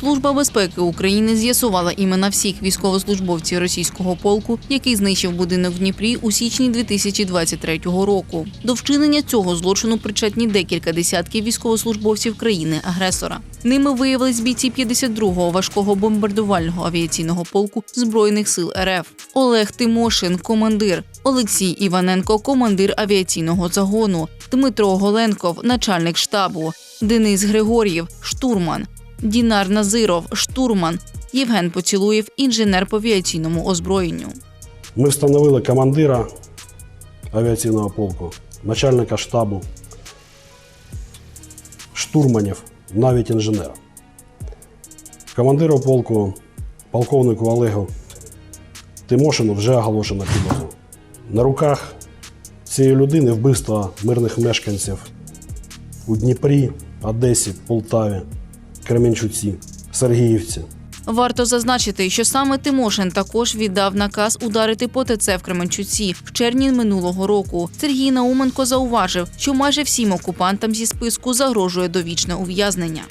Служба безпеки України з'ясувала імена всіх військовослужбовців російського полку, який знищив будинок в Дніпрі у січні 2023 року. До вчинення цього злочину причетні декілька десятків військовослужбовців країни-агресора. Ними виявились бійці 52-го важкого бомбардувального авіаційного полку збройних сил РФ. Олег Тимошин, командир, Олексій Іваненко, командир авіаційного загону, Дмитро Голенков, начальник штабу, Денис Григор'єв, штурман, Дінар Назиров, штурман, Євген Поцілуєв, інженер по авіаційному озброєнню. Ми встановили командира авіаційного полку, начальника штабу, штурманів, навіть інженера. Командиру полку, полковнику Олегу Тимошину вже оголошено підозру. На руках цієї людини вбивство мирних мешканців у Дніпрі, Одесі, Полтаві, Кременчуці, Сергіївці. Варто зазначити, що саме Тимошин також віддав наказ ударити по ТЦ в Кременчуці в червні минулого року. Сергій Науменко зауважив, що майже всім окупантам зі списку загрожує довічне ув'язнення.